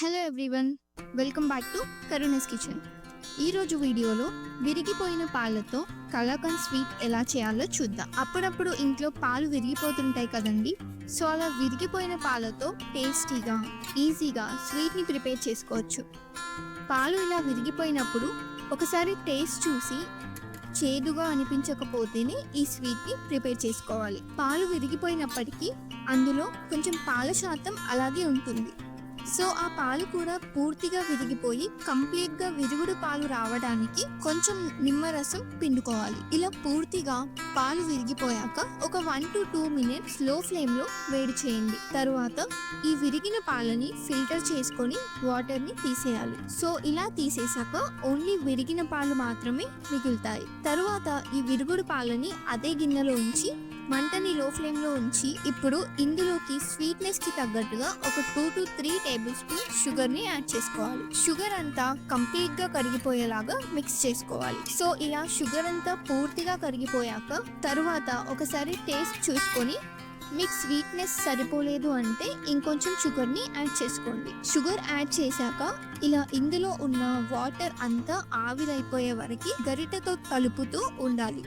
Hello everyone welcome back to Karuna's kitchen ఈరోజు వీడియోలో విరిగిపోయిన పాలతో కలాకండ్ స్వీట్ ఎలా చేయాలో చూద్దాం. అప్పుడప్పుడు ఇంట్లో పాలు విరిగిపోతుంటాయి కదండి. సో అలా విరిగిపోయిన పాలతో టేస్టీగా ఈజీగా స్వీట్ని ప్రిపేర్ చేసుకోవచ్చు. పాలు ఇలా విరిగిపోయినప్పుడు ఒకసారి టేస్ట్ చూసి చేదుగా అనిపించకపోతేనే ఈ స్వీట్ని ప్రిపేర్ చేసుకోవాలి. పాలు విరిగిపోయినప్పటికీ అందులో కొంచెం పాల శాతం అలాగే ఉంటుంది. సో ఆ పాలు కూడా పూర్తిగా విరిగిపోయి కంప్లీట్గా విరుగుడు పాలు రావడానికి కొంచెం నిమ్మరసం పిండుకోవాలి. ఇలా పూర్తిగా పాలు విరిగిపోయాక ఒక వన్ టు టూ మినిట్స్లో ఫ్లేమ్లో వేడి చేయండి. తరువాత ఈ విరిగిన పాలని ఫిల్టర్ చేసుకొని వాటర్ని తీసేయాలి. సో ఇలా తీసేసాక ఓన్లీ విరిగిన పాలు మాత్రమే మిగులుతాయి. తరువాత ఈ విరుగుడు పాలని అదే గిన్నెలో ఉంచి మంటని లో ఫ్లేమ్లో ఉంచి ఇప్పుడు ఇందులోకి స్వీట్నెస్కి తగ్గట్టుగా ఒక two to three table spoon షుగర్ని యాడ్ చేసుకోవాలి. షుగర్ అంతా కంప్లీట్గా కరిగిపోయేలాగా మిక్స్ చేసుకోవాలి. సో ఇలా షుగర్ అంతా పూర్తిగా కరిగిపోయాక తరువాత ఒకసారి టేస్ట్ చూసుకొని మీకు స్వీట్నెస్ సరిపోలేదు అంటే ఇంకొంచెం షుగర్ని యాడ్ చేసుకోండి. షుగర్ యాడ్ చేశాక ఇలా ఇందులో ఉన్న వాటర్ అంతా ఆవిరైపోయే వరకు గరిటతో కలుపుతూ ఉండాలి.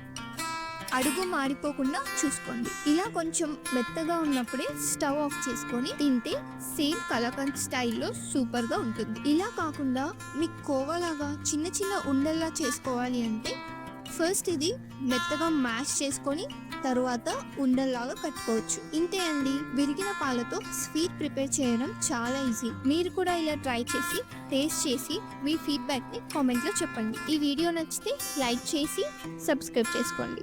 అడుగు మాడిపోకుండా చూసుకోండి. ఇలా కొంచెం మెత్తగా ఉన్నప్పుడే స్టవ్ ఆఫ్ చేసుకొని తింటే సేమ్ కలకండ్ స్టైల్లో సూపర్గా ఉంటుంది. ఇలా కాకుండా మీకు కోవలాగా చిన్న చిన్న ఉండల్లా చేసుకోవాలి అంటే ఫస్ట్ ఇది మెత్తగా మ్యాష్ చేసుకొని తరువాత ఉండల్లాగా కట్టుకోవచ్చు. ఇంతే అండి. విరిగిన పాలతో స్వీట్ ప్రిపేర్ చేయడం చాలా ఈజీ. మీరు కూడా ఇలా ట్రై చేసి టేస్ట్ చేసి మీ ఫీడ్బ్యాక్ని కామెంట్లో చెప్పండి. ఈ వీడియో నచ్చితే లైక్ చేసి సబ్స్క్రైబ్ చేసుకోండి.